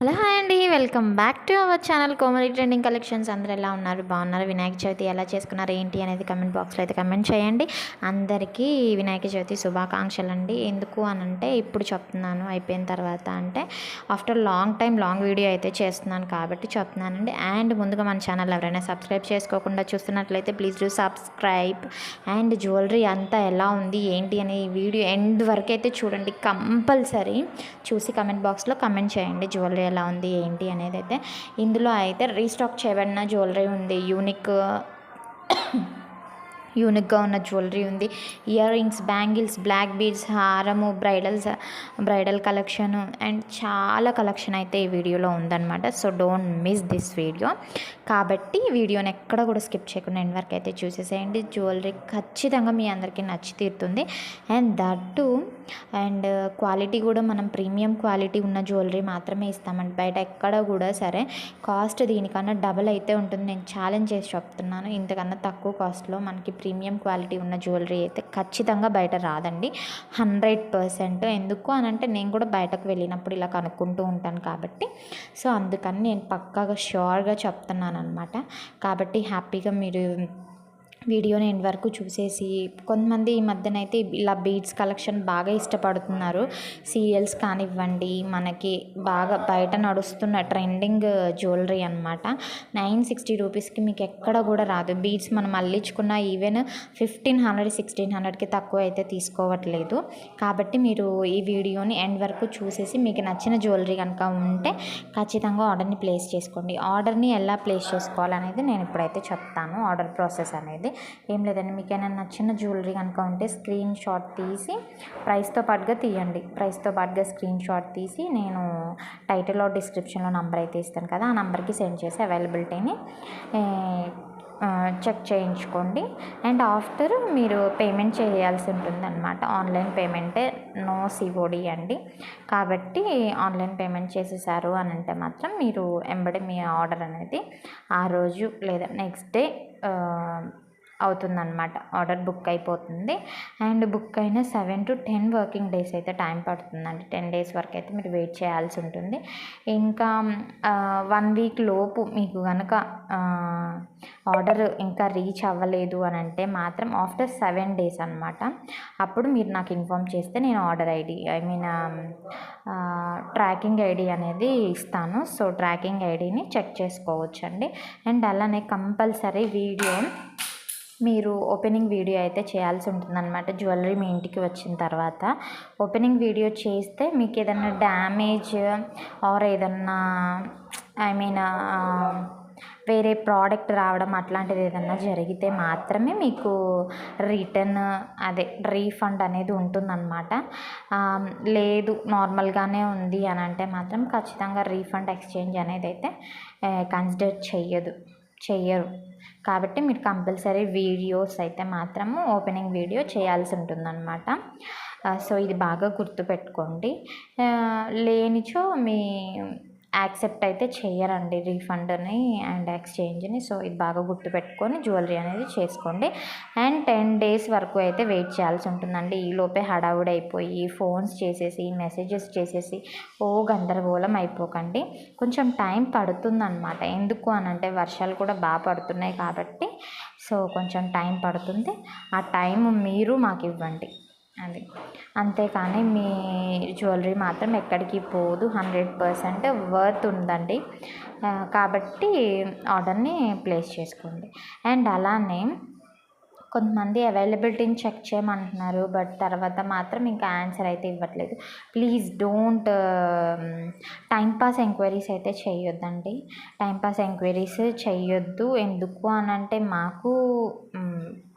Hello, hi. Welcome back to our channel Komali trending collections. అందరు ఎలా ఉన్నారు? బాగున్నారు? వినాయక చవితి ఎలా చేసుకున్నారు? ఏంటి అనేది కమెంట్ బాక్స్లో అయితే కమెంట్ చేయండి. అందరికీ వినాయక చవితి శుభాకాంక్షలు అండి. ఎందుకు అని అంటే ఇప్పుడు చెప్తున్నాను అయిపోయిన తర్వాత అంటే after long time long video అయితే చేస్తున్నాను కాబట్టి చెప్తున్నానండి. అండ్ ముందుగా మన ఛానల్ ఎవరైనా సబ్స్క్రైబ్ చేసుకోకుండా చూస్తున్నట్లయితే please do subscribe. And jewellery అంతా ఎలా ఉంది? ఏంటి అనే వీడియో ఎండ్ వరకు అయితే చూడండి కంపల్సరీ. చూసి కమెంట్ బాక్స్లో కమెంట్ చేయండి. జ్యువెలరీ ఎలా ఉంది? ఏంటి అనేది అయితే ఇందులో అయితే రీస్టాక్ చేయబడిన జ్యువెలరీ ఉంది. యూనిక్ యూనిక్గా ఉన్న జ్యువెలరీ ఉంది. Ear rings bangles black beads హారము బ్రైడల్స్ బ్రైడల్ కలెక్షన్ అండ్ చాలా కలెక్షన్ అయితే ఈ వీడియోలో ఉందన్నమాట. So don't miss this video. కాబట్టి వీడియోని ఎక్కడ కూడా స్కిప్ చేయకుండా ఎండ్ వరకు అయితే చూసేసేయండి. జ్యువెలరీ ఖచ్చితంగా మీ అందరికీ నచ్చి తీరుతుంది. అండ్ దట్టు అండ్ క్వాలిటీ కూడా మనం ప్రీమియం క్వాలిటీ ఉన్న జ్యువెలరీ మాత్రమే ఇస్తామండి. బయట ఎక్కడ కూడా సరే కాస్ట్ దీనికన్నా డబల్ అయితే ఉంటుంది. నేను ఛాలెంజ్ చేసి చెప్తున్నాను. ఇంతకన్నా తక్కువ కాస్ట్లో మనకి ప్రీమియం క్వాలిటీ ఉన్న జ్యువెలరీ అయితే ఖచ్చితంగా బయట రాదండి. హండ్రెడ్ పర్సెంట్ ఎందుకు అని అంటే నేను కూడా బయటకు వెళ్ళినప్పుడు ఇలా కనుక్కుంటూ ఉంటాను కాబట్టి. సో అందుకని నేను పక్కాగా ష్యూర్గా చెప్తున్నాను అనమాట కాబట్టి హ్యాపీగా మీరు వీడియోని ఎండ్ వరకు చూసేసి కొంతమంది ఈ మధ్యన అయితే ఇలా బీడ్స్ కలెక్షన్ బాగా ఇష్టపడుతున్నారు. సీరియల్స్ కానివ్వండి మనకి బాగా బయట నడుస్తున్న ట్రెండింగ్ జ్యువెలరీ అనమాట నైన్ సిక్స్టీ రూపీస్కి మీకు ఎక్కడ కూడా రాదు. బీడ్స్ మనం అల్లించుకున్న ఈవెన్ ఫిఫ్టీన్ హండ్రెడ్ సిక్స్టీన్ హండ్రెడ్కి తక్కువ అయితే తీసుకోవట్లేదు. కాబట్టి మీరు ఈ వీడియోని ఎండ్ వరకు చూసేసి మీకు నచ్చిన జ్యువెలరీ కనుక ఉంటే ఖచ్చితంగా ఆర్డర్ని ప్లేస్ చేసుకోండి. ఆర్డర్ని ఎలా ప్లేస్ చేసుకోవాలనేది నేను ఇప్పుడైతే చెప్తాను. ఆర్డర్ ప్రాసెస్ అనేది ఏం లేదండి. మీకు ఏమైనా నచ్చిన జ్యువెలరీ కనుక ఉంటే స్క్రీన్ షాట్ తీసి ప్రైస్తో పాటుగా తీయండి. ప్రైస్తో పాటుగా స్క్రీన్ షాట్ తీసి నేను టైటిల్లో డిస్క్రిప్షన్లో నంబర్ అయితే ఇస్తాను కదా ఆ నెంబర్కి సెండ్ చేసి అవైలబిలిటీని చెక్ చేయించుకోండి. అండ్ ఆఫ్టర్ మీరు పేమెంట్ చేయాల్సి ఉంటుందన్నమాట. ఆన్లైన్ పేమెంటే నో సిఓడి అండి. కాబట్టి ఆన్లైన్ పేమెంట్ చేసేసారు అని అంటే మాత్రం మీరు ఎంబడి మీ ఆర్డర్ అనేది ఆ రోజు లేదా నెక్స్ట్ డే అవుతుందన్నమాట. ఆర్డర్ బుక్ అయిపోతుంది. అండ్ బుక్ అయిన seven to ten working days అయితే టైం పడుతుందండి. టెన్ డేస్ వరకు అయితే మీరు వెయిట్ చేయాల్సి ఉంటుంది. ఇంకా వన్ వీక్ లోపు మీకు కనుక ఆర్డర్ ఇంకా రీచ్ అవ్వలేదు అని అంటే మాత్రం ఆఫ్టర్ సెవెన్ డేస్ అనమాట అప్పుడు మీరు నాకు ఇన్ఫామ్ చేస్తే నేను order ID I mean tracking ID అనేది ఇస్తాను. సో ట్రాకింగ్ ఐడిని చెక్ చేసుకోవచ్చండి. అండ్ అలానే కంపల్సరీ వీడియో మీరు ఓపెనింగ్ వీడియో అయితే చేయాల్సి ఉంటుందన్నమాట. జ్యువెలరీ మీ ఇంటికి వచ్చిన తర్వాత. ఓపెనింగ్ వీడియో చేస్తే మీకు ఏదైనా డ్యామేజ్ ఆర్ ఏదన్నా ఐ మీన్ um, వేరే ప్రోడక్ట్ రావడం అట్లాంటిది ఏదన్నా జరిగితే మాత్రమే మీకు రిటర్న్ అదే రీఫండ్ అనేది ఉంటుందన్నమాట. Um, లేదు నార్మల్గానే ఉంది అని అంటే మాత్రం ఖచ్చితంగా రీఫండ్ ఎక్స్చేంజ్ అనేది అయితే eh, కన్సిడర్ చెయ్యదు. చెయ్యరు. కాబట్టి మీరు కంపల్సరీ వీడియోస్ అయితే మాత్రము ఓపెనింగ్ వీడియో చేయాల్సి ఉంటుందన్నమాట. సో ఇది బాగా గుర్తుపెట్టుకోండి. లేనిచో మీ యాక్సెప్ట్ అయితే చేయరండి రీఫండ్ని అండ్ ఎక్స్చేంజ్ని. సో ఇది బాగా గుర్తుపెట్టుకొని జ్యువెలరీ అనేది చేసుకోండి. అండ్ టెన్ డేస్ వరకు అయితే వెయిట్ చేయాల్సి ఉంటుందండి. ఈలోపే హడావుడి అయిపోయి ఫోన్స్ చేసేసి మెసేజెస్ చేసేసి ఓ గందరగోళం అయిపోకండి. కొంచెం టైం పడుతుందన్నమాట. ఎందుకు అనంటే వర్షాలు కూడా బాగా పడుతున్నాయి కాబట్టి. సో కొంచెం టైం పడుతుంది. ఆ టైం మీరు మాకు ఇవ్వండి. అది. అంతేకాని మీ జ్యువెలరీ మాత్రం ఎక్కడికి పోదు. హండ్రెడ్ పర్సెంట్ వర్త్ ఉందండి. కాబట్టి ఆర్డర్ని ప్లేస్ చేసుకోండి. అండ్ అలానే కొంతమంది అవైలబిలిటీని చెక్ చేయమంటున్నారు. బట్ తర్వాత మాత్రం ఇంకా ఆన్సర్ అయితే ఇవ్వట్లేదు. ప్లీజ్ డోంట్ టైంపాస్ ఎంక్వైరీస్ అయితే చేయొద్దండి. టైంపాస్ ఎంక్వైరీస్ చేయొద్దు. ఎందుకు అని అంటే మాకు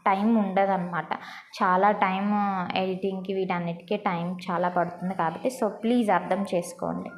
టైం ఉండదన్నమాట. చాలా టైం ఎడిటింగ్కి వీటన్నిటికీ టైం చాలా పడుతుంది కాబట్టి సో ప్లీజ్ అర్థం చేసుకోండి.